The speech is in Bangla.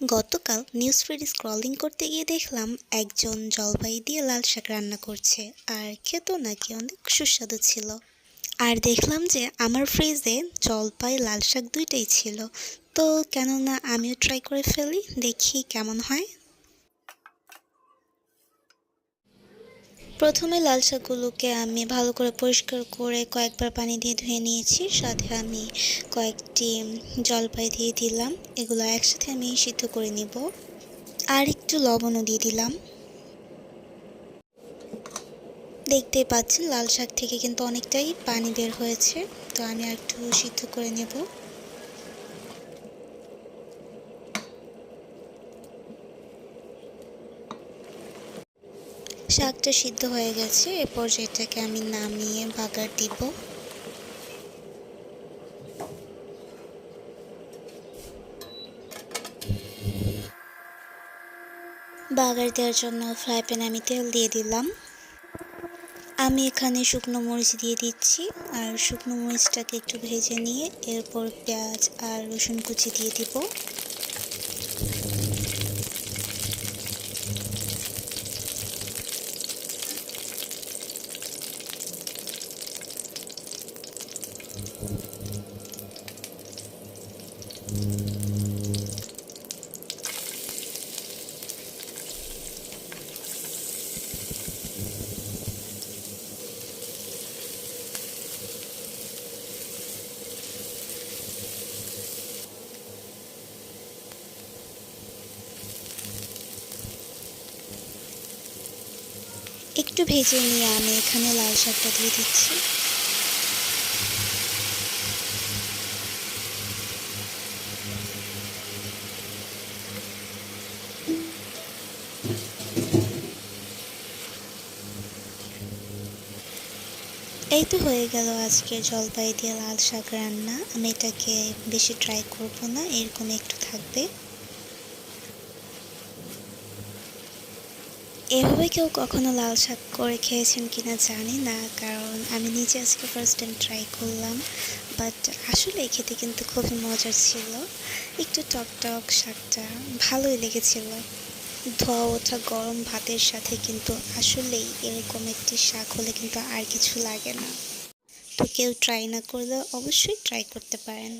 গতকাল নিউজ ফিড স্ক্রলিং করতে গিয়ে দেখলাম একজন জলপাই দিয়ে লাল শাক রান্না করছে, আর খেতেও নাকি অনেক সুস্বাদু ছিল। আর দেখলাম যে আমার ফ্রিজে জলপাই, লাল শাক দুইটাই ছিল। তো কেননা আমিও ট্রাই করে ফেলি, দেখি কেমন হয়। প্রথমে লাল শাকগুলোকে আমি ভালো করে পরিষ্কার করে কয়েকবার পানি দিয়ে ধুয়ে নিয়েছি। সাথে আমি কয়েকটি জলপাই দিয়ে দিলাম। এগুলো একসাথে আমি সিদ্ধ করে নিব। আর একটু লবণও দিয়ে দিলাম। দেখতেই পাচ্ছেন, লাল শাক থেকে কিন্তু অনেকটাই পানি বের হয়েছে। তো আমি আর একটু সিদ্ধ করে নেব। শাকটা সিদ্ধ হয়ে গেছে, এরপর যেটাকে আমি নামিয়ে বাগার দিব। বাগার দেওয়ার জন্য ফ্রাই প্যানে আমি তেল দিয়ে দিলাম। আমি এখানে শুকনো মরিচ দিয়ে দিচ্ছি, আর শুকনো মরিচটাকে একটু ভেজে নিয়ে এরপর পেঁয়াজ আর রসুন কুচি দিয়ে দিব। একটু ভেজে নিয়ে আমি এখানে লাল শাকটা দিয়ে দিচ্ছি। এই তো হয়ে গেল আজকে জলপাই দিয়ে লাল শাক রান্না। আমি এটাকে বেশি ট্রাই করব না, এরকম একটু থাকবে। এভাবে কেউ কখনো লাল শাক করে খেয়েছেন কিনা জানি না, কারণ আমি নিজে আজকে ফার্স্ট টাইম ট্রাই করলাম। বাট আসলে খেতে কিন্তু খুবই মজার ছিল। একটু টক টক শাকটা ভালোই লেগেছিল। ধোয়া ওঠা গরম ভাতের সাথে কিন্তু আসলেই এরকম একটি শাক হলে কিন্তু আর কিছু লাগে না। তো কেউ ট্রাই না করলে অবশ্যই ট্রাই করতে পারেন।